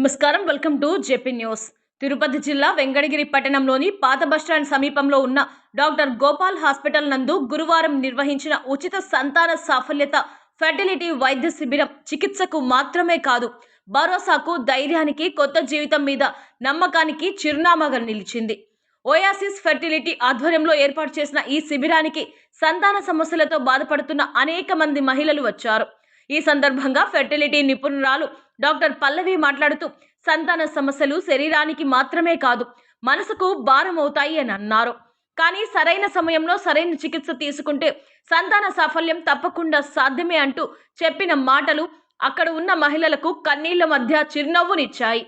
నమస్కారం. Welcome to JP news. Tirupati జిల్లా వెంకటగిరి పట్టణంలోని పాత బస్టాండ్ సమీపంలో ఉన్న డాక్టర్ గోపాల్ హాస్పిటల్ నందు గురువారం నిర్వహించిన ఉచిత సంతాన సాఫల్యత ఫెర్టిలిటీ వైద్య శిబిరం చికిత్సకు మాత్రమే కాదు భరోసాకు ధైర్యానికి కొత్త జీవితం మీద నమ్మకానికి చిరునామాగా నిలిచింది. ఓయాసిస్ ఫెర్టిలిటీ ఆధ్వర్యంలో ఏర్పాటు చేసిన ఈ శిబిరానికి సంతాన సమస్యలతో బాధపడుతున్న అనేక మంది మహిళలు వచ్చారు. ఈ సందర్భంగా ఫెర్టిలిటీ నిపుణురాలు డాక్టర్ పల్లవి మాట్లాడుతూ సంతాన సమస్యలు శరీరానికి మాత్రమే కాదు మనసుకు భారం అవుతాయి అని అన్నారు. కానీ సరైన సమయంలో సరైన చికిత్స తీసుకుంటే సంతాన సాఫల్యం తప్పకుండా సాధ్యమే అంటూ చెప్పిన మాటలు అక్కడ ఉన్న మహిళలకు కన్నీళ్ళ మధ్య చిరునవ్వునిచ్చాయి.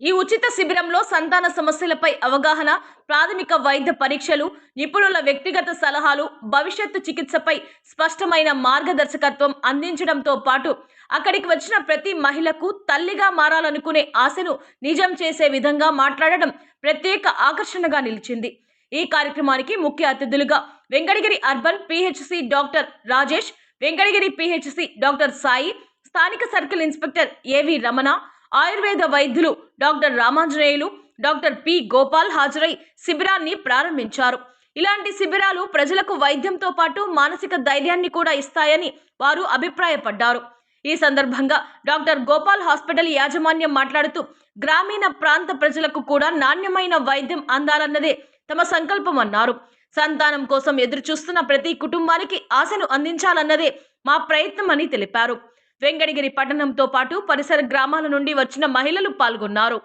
ఈ ఉచిత శిబిరంలో సంతాన సమస్యలపై అవగాహన ప్రాథమిక వైద్య పరీక్షలు నిపుణుల వ్యక్తిగత సలహాలు భవిష్యత్తు చికిత్సపై స్పష్టమైన మార్గదర్శకత్వం అందించడంతో పాటు అక్కడికి వచ్చిన ప్రతి మహిళకు తల్లిగా మారాలనుకునే ఆశను నిజం చేసే విధంగా మాట్లాడడం ప్రత్యేక ఆకర్షణగా నిలిచింది. ఈ కార్యక్రమానికి ముఖ్య అతిథులుగా Venkatagiri urban PHC doctor Rajesh Venkatagiri PHC doctor Sai స్థానిక సర్కిల్ ఇన్స్పెక్టర్ ఏవి రమణ ఆయుర్వేద వైద్యులు doctor Ramanjaneyulu doctor P Gopal హాజరై శిబిరాన్ని ప్రారంభించారు. ఇలాంటి శిబిరాలు ప్రజలకు వైద్యంతో పాటు మానసిక ధైర్యాన్ని కూడా ఇస్తాయని వారు అభిప్రాయపడ్డారు. ఈ సందర్భంగా డాక్టర్ గోపాల్ హాస్పిటల్ యాజమాన్యం మాట్లాడుతూ గ్రామీణ ప్రాంత ప్రజలకు కూడా నాణ్యమైన వైద్యం అందాలన్నదే తమ సంకల్పం అన్నారు సంతానం కోసం ఎదురుచూస్తున్న ప్రతి కుటుంబానికి ఆశను అందించాలన్నదే మా ప్రయత్నం అని తెలిపారు. వెంకటగిరి పట్టణంతో పాటు పరిసర గ్రామాల నుండి వచ్చిన మహిళలు పాల్గొన్నారు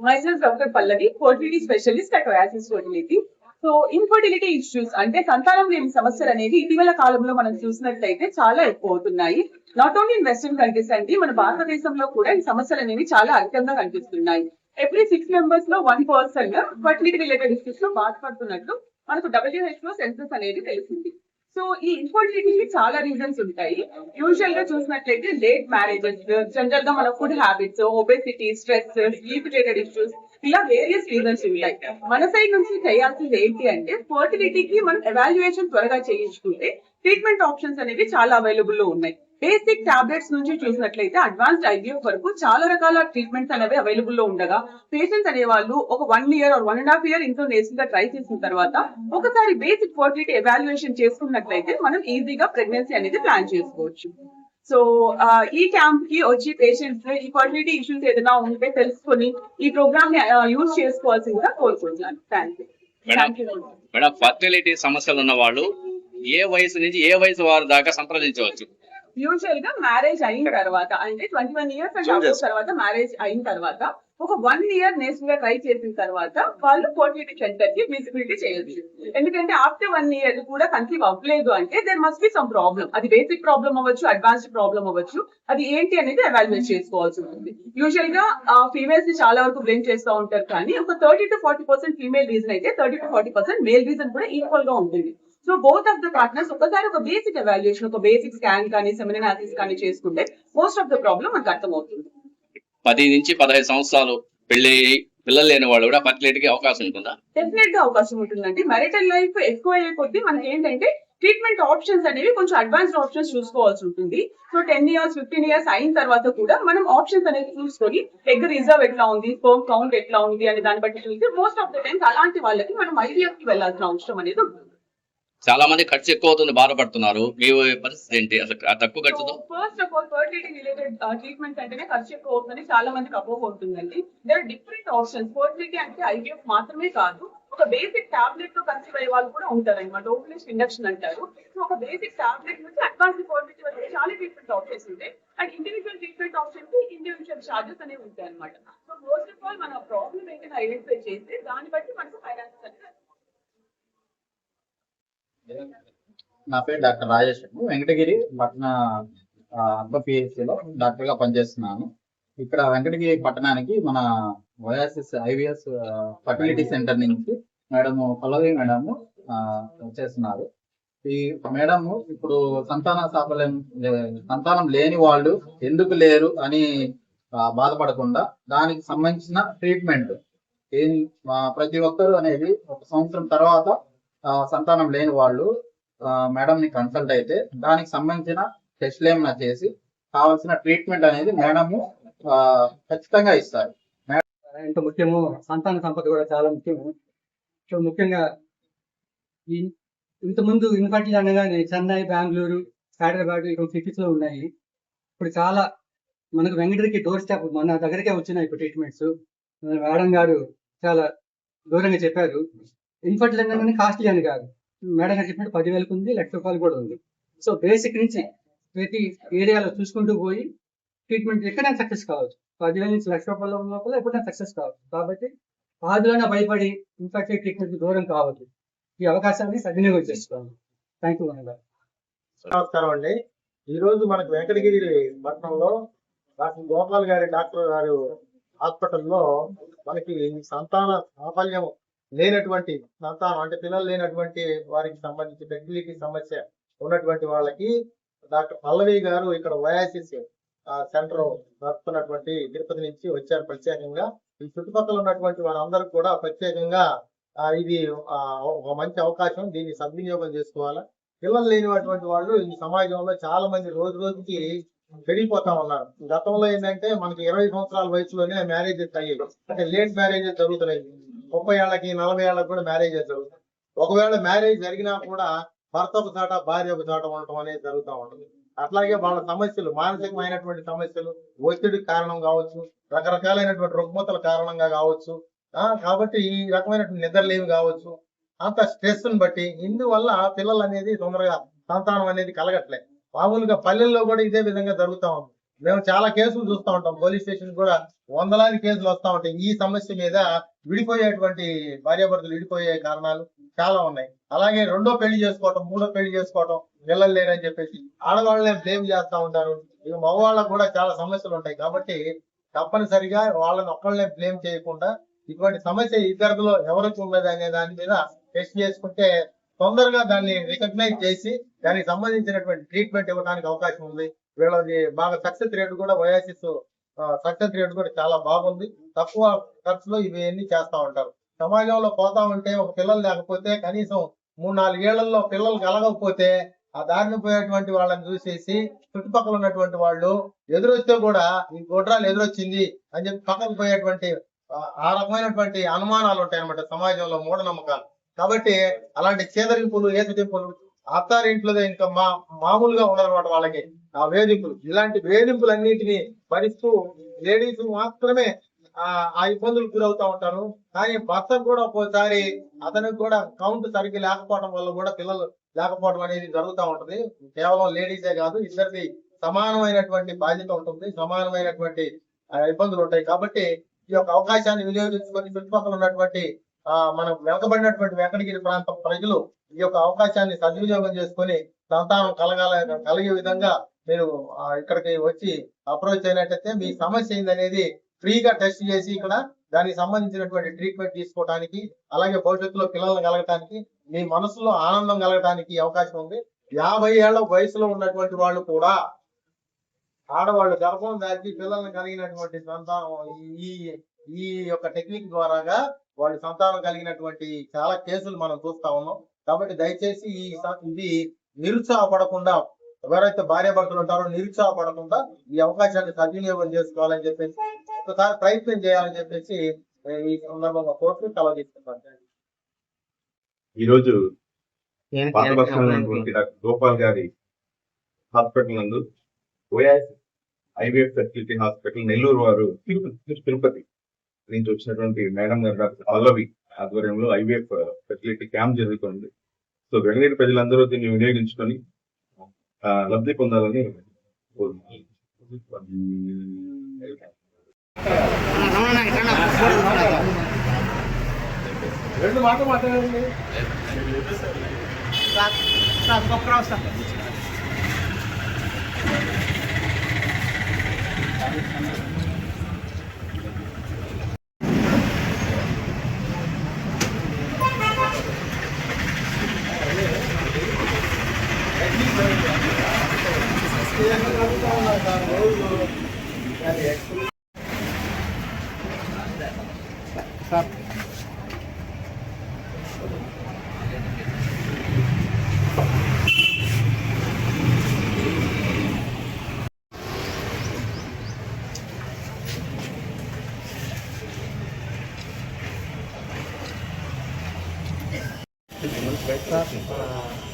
myself Dr. Pallavi, fertility specialist at Oasis Fertility. So infertility issues అంటే సంతానం లేని సమస్యలు అనేవి ఇటీవల కాలంలో మనం చూసినట్లయితే చాలా ఎక్కువ అవుతున్నాయి not only in western countries అండి మన భారతదేశంలో కూడా ఈ సమస్యలు అనేవి చాలా అధికంగా కనిపిస్తున్నాయి. ఎవ్రీ సిక్స్ మెంబర్స్లో వన్ పర్సన్ ఫర్టిలిటీ రిలేటెడ్ ఇష్యూస్లో బాధపడుతున్నట్లు మనకు డబ్ల్యూహెచ్ఓ సెన్సెస్ అనేది తెలిసింది. సో ఈ ఇన్ఫర్టిలిటీకి చాలా రీజన్స్ ఉంటాయి. యూజువల్గా చూసినట్లయితే లేట్ మ్యారేజెస్ జనరల్గా మన food habits obesity stress sleep related issues ఇలా వేరియస్ రీజన్స్ ఉంటాయి. మన సైడ్ నుంచి చేయాల్సింది ఏంటి అంటే ఫర్టిలిటీకి మనం ఎవాల్యుయేషన్ త్వరగా చేయించుకుంటే ట్రీట్మెంట్ ఆప్షన్స్ అనేవి చాలా అవైలబుల్లో ఉన్నాయి. బేసిక్ టాబ్లెట్స్ నుంచి చూసినట్లయితే అడ్వాన్స్డ్ ఐవీఎఫ్ వరకు చాలా రకాల ట్రీట్మెంట్స్ అనేవి అవైలబుల్లో ఉండగా పేషెంట్స్ అనే వాళ్ళు ఒక one year or one and half year ఇంట్లో నేర్చుగా ట్రై చేసిన తర్వాత ఒకసారి బేసిక్ ఫర్టిలిటీ ఎవాల్యుయేషన్ చేసుకున్నట్లయితే మనం ఈజీగా ప్రెగ్నెన్సీ అనేది ప్లాన్ చేసుకోవచ్చు. సో ఈ క్యాంప్కి వచ్చి పేషెంట్స్ ఈ ఫర్టిలిటీ ఇష్యూస్ ఏదైనా ఉంటే తెలుసుకొని ఈ ప్రోగ్రామ్ని యూజ్ చేసుకోవాల్సిందిగా కోరుకుంటున్నాను. Thank you thank you madam fertility సమస్యలు ఉన్న వాళ్ళు ఏ వయసు నుంచి ఏ వయసు వారి దాకా సంప్రదించవచ్చు? యూజువల్గా మ్యారేజ్ అయిన తర్వాత అంటే ట్వంటీ వన్ ఇయర్స్ తర్వాత మ్యారేజ్ అయిన తర్వాత ఒక వన్ ఇయర్ నేషన్గా ట్రై చేసిన తర్వాత వాళ్ళు ఫర్టిలిటీ సెంటర్కి విజిబిలిటీ చేయొచ్చు ఎందుకంటే ఆఫ్టర్ వన్ ఇయర్ కూడా కన్సీవ్ అవ్వలేదు అంటే there must be some problem అది బేసిక్ ప్రాబ్లం అవ్వచ్చు అడ్వాన్స్డ్ ప్రాబ్లం అవ్వచ్చు. అది ఏంటి అనేది ఎవాల్యుయేట్ చేసుకోవాల్సి ఉంటుంది. యూజువల్గా ఫీమేల్స్ని చాలా వరకు బ్లేమ్ చేస్తూ ఉంటారు కానీ ఒక thirty to forty percent female reason అయితే thirty to forty percent male reason కూడా ఈక్వల్గా ఉంటుంది. So both of the partners ఒకసారి ఒక బేసిక్ ఎవాల్యుయేషన్ ఒక బేసిక్ స్కాన్ కానీ సెమినాలిసిస్ కానీ చేసుకుంటే మోస్ట్ ఆఫ్ ద ప్రాబ్లం మనకు అర్థమవుతుంది. పది నుంచి పదహైదు సంవత్సరాలు పెళ్ళి పిల్లలు లేని వాళ్ళు కూడా ఫర్టిలిటీకి అవకాశం ఉంటుందా? డెఫినెట్గా అవకాశం ఉంటుందండి. మ్యారిటల్ లైఫ్ ఎక్కువ అయ్యే కొద్దీ మనకి ఏంటంటే ట్రీట్మెంట్ ఆప్షన్స్ అనేవి కొంచెం అడ్వాన్స్డ్ ఆప్షన్స్ చూసుకోవాల్సి ఉంటుంది. So ten years fifteen years అయిన తర్వాత కూడా మనం ఆప్షన్స్ అనేది చూసుకొని ఎగ్ రిజర్వ్ ఎట్లా ఉంది స్పోమ్ కౌంట్ ఎట్లా ఉంది అనే దాన్ని బట్టి చూస్తే మోస్ట్ ఆఫ్ ద టైమ్స్ అలాంటి వాళ్ళకి మనం ఐవీఎఫ్కి వెళ్ళాల్సిన అవసరం అనేది ఉంటుంది. చాలా మంది ఖర్చు ఎక్కువ అవుతుంది బాధపడుతున్నారు. మీ పరిస్థితి ఏంటి? అసలు తక్కువ ఖర్చుతో? First of all fertility related treatment అంటేనే ఖర్చు ఎక్కువ అవుతుందని చాలా మందికి అపోహ ఉంటుందండి. దర్ డిఫరెంట్ ఆప్షన్స్ ఫర్టిలిటీ అంటే ఐవీఎఫ్ మాత్రమే కాదు ఒక బేసిక్ టాబ్లెట్తో కన్సీవ్ అయ్యే వాళ్ళు కూడా ఉంటారు అనమాట ఓపెనిస్ట్ ఇండక్షన్ అంటారు. సో ఒక బేసిక్ టాబ్లెట్ నుంచి అడ్వాన్స్ ఫర్టిలిటీ వరకు చాలా ట్రీట్మెంట్ ఆప్షన్స్ ఉంటాయి. అండ్ ఇండివిజువల్ ట్రీట్మెంట్ ఆప్షన్కి ఇండివిజువల్ చార్జెస్ అనేవి ఉంటాయి అనమాట సో మోస్ట్ ఆఫ్ ఆల్ మన ప్రాబ్లమ్ ఏంటని ఐడెంటిఫై చేస్తే దాన్ని బట్టి మనకు ఫైనాన్స్ అనేది నా పేరు డాక్టర్ రాజేష్ వెంకటగిరి పట్టణ అర్బ లో డాక్టర్గా పనిచేస్తున్నాను. ఇక్కడ వెంకటగిరి పట్టణానికి మన వయాసిస్ ఐవిఎస్ ఫర్టిలిటీ సెంటర్ నుంచి మేడం పల్లవి మేడం వచ్చేస్తున్నారు. ఈ మేడం ఇప్పుడు సంతాన సాఫల్యం సంతానం లేని వాళ్ళు ఎందుకు లేరు అని బాధపడకుండా దానికి సంబంధించిన ట్రీట్మెంట్. ఏం ప్రతి ఒక్కరు అనేది ఒక సంవత్సరం తర్వాత సంతానం లేని వాళ్ళు మేడంని కన్సల్ట్ అయితే దానికి సంబంధించిన టెస్ట్లు ఏమైనా చేసి కావాల్సిన ట్రీట్మెంట్ అనేది మేడము ఆ, ఖచ్చితంగా ఇస్తారు. ఎంత ముఖ్యము సంతాన సంపద కూడా చాలా ముఖ్యము. సో ముఖ్యంగా ఇంతకుముందు ఇన్ఫర్టిల్ అనగానే చెన్నై బెంగళూరు హైదరాబాద్ ఇక్కడ సిటీస్లో ఉన్నాయి. ఇప్పుడు చాలా మనకు వెంకటగిరికి డోర్ స్టాప్ మన దగ్గరికే వచ్చినాయి ఇప్పుడు ట్రీట్మెంట్స్ మేడం గారు చాలా దూరంగా చెప్పారు. ఇన్ఫర్టిల్ అనగానే కాస్ట్లీ అని కాదు. మేడం గారు చెప్పినట్టు పదివేలకు ఉంది లక్ష రూపాయలు కూడా ఉంది. సో బేసిక్ నుంచి ప్రతి ఏరియాలో చూసుకుంటూ పోయి ట్రీట్మెంట్ ఎక్కడైనా సక్సెస్ కావచ్చు. పదివేల నుంచి లక్ష రూపాయల లోపల ఎప్పుడైనా సక్సెస్ కావచ్చు. కాబట్టి ఆదిలోనే భయపడి ఇన్ఫెక్షన్ ట్రీట్మెంట్ దూరం కావద్దు. ఈ అవకాశాన్ని సద్వినియోగం చేసుకోవాలి. థ్యాంక్ యూ గారు. నమస్కారం అండి. ఈరోజు మనకు వెంకటగిరి పట్టణంలో డాక్టర్ గోపాల్ గారి డాక్టర్ గారు హాస్పిటల్లో మనకి సంతాన సాఫల్యం లేనటువంటి సంతానం అంటే పిల్లలు లేనటువంటి వారికి సంబంధించి ఫెర్టిలిటీ సమస్య ఉన్నటువంటి వాళ్ళకి డాక్టర్ పల్లవి గారు ఇక్కడ ఓయాసిస్ సెంటర్ నడుపుతున్నటువంటి తిరుపతి నుంచి వచ్చారు ప్రత్యేకంగా. ఈ చుట్టుపక్కల ఉన్నటువంటి వారందరూ కూడా ప్రత్యేకంగా ఇది ఒక మంచి అవకాశం. దీన్ని సద్వినియోగం చేసుకోవాలా? పిల్లలు లేనిటువంటి వాళ్ళు ఈ సమాజంలో చాలా మంది రోజు రోజుకి పెరిగిపోతా ఉన్నారు. గతంలో ఏంటంటే మనకి ఇరవై సంవత్సరాల వయసులోనే మ్యారేజెస్ అయ్యాయి. అంటే లేట్ మ్యారేజెస్ జరుగుతున్నాయి. ముప్పై ఏళ్ళకి నలభై ఏళ్ళకి కూడా మ్యారేజెస్ జరుగుతాయి ఒకవేళ మ్యారేజ్ జరిగినా కూడా భర్త ఒక చాట భార్య ఒక చాట ఉండటం అనేది జరుగుతూ ఉంటుంది. అట్లాగే వాళ్ళ సమస్యలు మానసికమైనటువంటి సమస్యలు ఒత్తిడికి కారణం కావచ్చు రకరకాలైనటువంటి రుగ్మతల కారణంగా కావచ్చు కాబట్టి ఈ రకమైనటువంటి నిద్రలేమి కావచ్చు అంత స్ట్రెస్ని బట్టి ఇందువల్ల పిల్లలు అనేది తొందరగా సంతానం అనేది కలగట్లే మామూలుగా పల్లెల్లో కూడా ఇదే విధంగా జరుగుతా ఉంది. మేము చాలా కేసులు చూస్తూ ఉంటాం. పోలీస్ స్టేషన్ కూడా వందలాది కేసులు వస్తూ ఉంటాయి. ఈ సమస్య మీద విడిపోయేటువంటి భార్యాభర్తలు విడిపోయే కారణాలు చాలా ఉన్నాయి. అలాగే రెండో పెళ్ళి చేసుకోవటం మూడో పెళ్ళి చేసుకోవటం పిల్లలు లేరని చెప్పేసి ఆడవాళ్ళనే బ్లేమ్ చేస్తా ఉంటారు. ఇక మగవాళ్ళకు కూడా చాలా సమస్యలు ఉంటాయి. కాబట్టి తప్పనిసరిగా వాళ్ళని ఒక్కళ్ళనే బ్లేమ్ చేయకుండా ఇటువంటి సమస్య ఇద్దరిలో ఎవరికి ఉన్నది అనే దాని మీద టెస్ట్ చేసుకుంటే తొందరగా దాన్ని రికగ్నైజ్ చేసి దానికి సంబంధించినటువంటి ట్రీట్మెంట్ ఇవ్వడానికి అవకాశం ఉంది. వీళ్ళది బాగా సక్సెస్ రేట్ కూడా వయాసిస్ సక్సెస్ రేట్ కూడా చాలా బాగుంది. తక్కువ ఖర్చులో ఇవన్నీ చేస్తా ఉంటారు. సమాజంలో పోతా ఉంటే ఒక పిల్లలు లేకపోతే కనీసం మూడు నాలుగు ఏళ్ళలో పిల్లలు కలగకపోతే ఆ దారిని పోయేటువంటి వాళ్ళని చూసేసి చుట్టుపక్కల ఉన్నటువంటి వాళ్ళు ఎదురొస్తే కూడా ఈ గుడ్రాలు ఎదురొచ్చింది అని చెప్పి పక్కకు పోయేటువంటి ఆ- రకమైనటువంటి అనుమానాలు ఉంటాయి అనమాట సమాజంలో మూఢనమ్మకాలు. కాబట్టి అలాంటి చేదరింపులు అత్తారి అత్తారింట్లో ఇంకా మా మామూలుగా ఉండదన్నమాట వాళ్ళకి. ఆ వేధింపులు. ఇలాంటి వేధింపులన్నింటినీ భరిస్తూ లేడీస్ మాత్రమే ఆ ఇబ్బందులు ఇబ్బందులకు గురవుతా ఉంటారు. కానీ భర్త కూడా ఒక్కోసారి అతనికి కూడా కౌంట్ సరిగ్గా లేకపోవడం వల్ల కూడా పిల్లలు లేకపోవడం అనేది జరుగుతూ ఉంటది. కేవలం లేడీసే కాదు ఇద్దరిది సమానమైనటువంటి బాధ్యత ఉంటుంది. సమానమైనటువంటి ఆ, ఇబ్బందులు ఉంటాయి. కాబట్టి ఈ యొక్క అవకాశాన్ని వినియోగించుకొని చుట్టుపక్కల ఉన్నటువంటి మనం వెనకబడినటువంటి వెంకటగిరి ప్రాంతం ప్రజలు ఈ యొక్క అవకాశాన్ని సద్వినియోగం చేసుకొని సంతానం కలగాల కలిగే విధంగా మీరు ఇక్కడికి వచ్చి అప్రోచ్ అయినట్టయితే మీ సమస్య ఏందనేది ఫ్రీగా టెస్ట్ చేసి ఇక్కడ దానికి సంబంధించినటువంటి ట్రీట్మెంట్ తీసుకోవడానికి అలాగే భవిష్యత్తులో పిల్లలను కలగటానికి మీ మనసులో ఆనందం కలగటానికి అవకాశం ఉంది. యాభై ఏళ్ళ వయసులో ఉన్నటువంటి వాళ్ళు కూడా ఆడవాళ్ళు గర్భం దాటి పిల్లలను కలిగినటువంటి సంతానం ఈ ఈ యొక్క టెక్నిక్ ద్వారాగా వాళ్ళు సంతానం కలిగినటువంటి చాలా కేసులు మనం చూస్తా ఉన్నాం. కాబట్టి దయచేసి ఈ ఇది నిరుత్సాహపడకుండా ఎవరైతే భార్య భర్తలు ఉంటారో నిరుత్సాహపడకుండా ఈ అవకాశాన్ని సద్వినియోగం చేసుకోవాలని చెప్పేసి ఒకసారి ప్రయత్నం చేయాలని చెప్పేసి ఈ సందర్భంగా కోర్టు కలవజేస్తున్నాను ఈరోజు గోపాల్ గారి హాస్పిటల్ నందు OS IVF facility hospital Nellore వారు తిరుపతి తిరుపతి నుంచి వచ్చినటువంటి మేడం గారు డాక్టర్ పల్లవి ఆధ్వర్యంలో ఐవీఎఫ్ ఫెసిలిటీ క్యాంప్ జరుగుతుంది సో వెంగళగిరి ప్రజలందరూ దీన్ని వినియోగించుకొని లబ్ధి పొందాలని కోరుతున్నాను. రెండు మాటలు మాట్లాడండి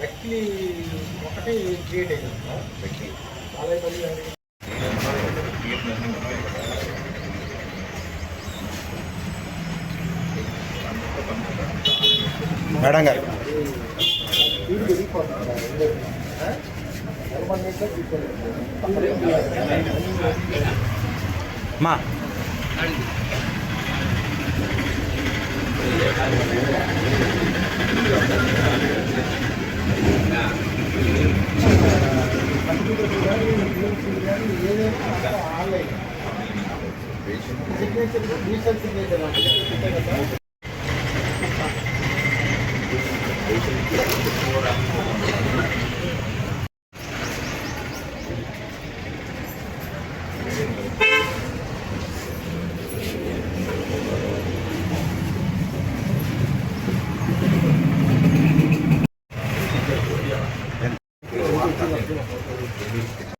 వ్యక్తి ఒకటి క్రియేట్ అయింది సార్ వ్యక్తి ఆలయపల్లి మేడం గారు. మా సిగ్నేచర్ డిజిటల్ సిగ్నేచర్ Gracias.